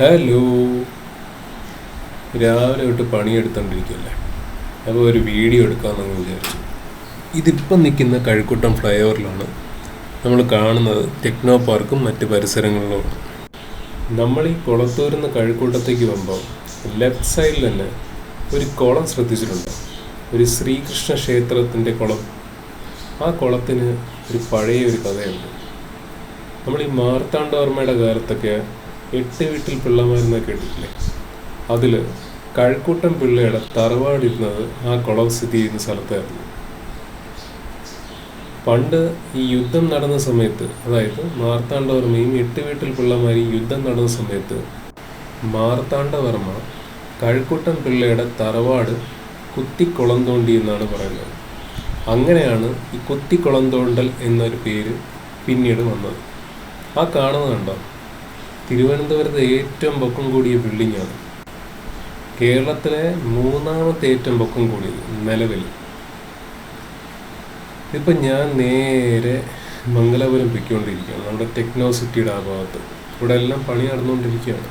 Hello. രാവിലെ തൊട്ട് പണിയെടുത്തോണ്ടിരിക്കുകയല്ലേ അപ്പോൾ ഒരു വീഡിയോ എടുക്കാമെന്നങ്ങ് വിചാരിച്ചു. ഇതിപ്പം നിൽക്കുന്ന കഴുക്കുട്ടം ഫ്ലൈ ഓവറിലാണ് നമ്മൾ കാണുന്നത് ടെക്നോ പാർക്കും മറ്റ് പരിസരങ്ങളിലുമാണ്. നമ്മൾ ഈ കുളത്തൂരിൽ നിന്ന് കഴുക്കൂട്ടത്തേക്ക് വരുമ്പോൾ ലെഫ്റ്റ് സൈഡിൽ തന്നെ ഒരു കുളം ശ്രദ്ധിച്ചിട്ടുണ്ട്. ഒരു ശ്രീകൃഷ്ണ ക്ഷേത്രത്തിന്റെ കുളം. ആ കുളത്തിന് ഒരു പഴയ ഒരു കഥയുണ്ട്. നമ്മൾ ഈ മാർത്താണ്ഡവർമ്മയുടെ കാലത്തൊക്കെ എട്ട് വീട്ടിൽ പിള്ളമാരെന്നൊക്കെ കേട്ടിട്ടില്ലേ? അതിൽ കഴക്കൂട്ടം പിള്ളയുടെ തറവാടിരുന്നത് ആ കുളം സ്ഥിതി ചെയ്യുന്ന സ്ഥലത്തായിരുന്നു. പണ്ട് ഈ യുദ്ധം നടന്ന സമയത്ത് അതായത് മാർത്താണ്ഡവർമ്മയും എട്ട് വീട്ടിൽ പിള്ളമാരെയും യുദ്ധം നടന്ന സമയത്ത് മാർത്താണ്ഡവർമ്മ കഴക്കൂട്ടം പിള്ളയുടെ തറവാട് കുത്തിക്കുളം തോണ്ടി എന്നാണ് പറയുന്നത്. അങ്ങനെയാണ് ഈ കുത്തിക്കുളം തോണ്ടൽ എന്നൊരു പേര് പിന്നീട് വന്നത്. ആ കാണുന്നുണ്ടോ തിരുവനന്തപുരത്തെ ഏറ്റവും പൊക്കം കൂടിയ ബിൽഡിങ്ങാണ് കേരളത്തിലെ മൂന്നാമത്തെ ഏറ്റവും പൊക്കം കൂടിയത് നിലവിൽ. ഇപ്പം ഞാൻ നേരെ മംഗലാപുരം പൊയ്ക്കൊണ്ടിരിക്കുകയാണ്. നമ്മുടെ ടെക്നോ സിറ്റിയുടെ ആ ഭാഗത്ത്. ഇവിടെ എല്ലാം പണി നടന്നുകൊണ്ടിരിക്കുകയാണ്.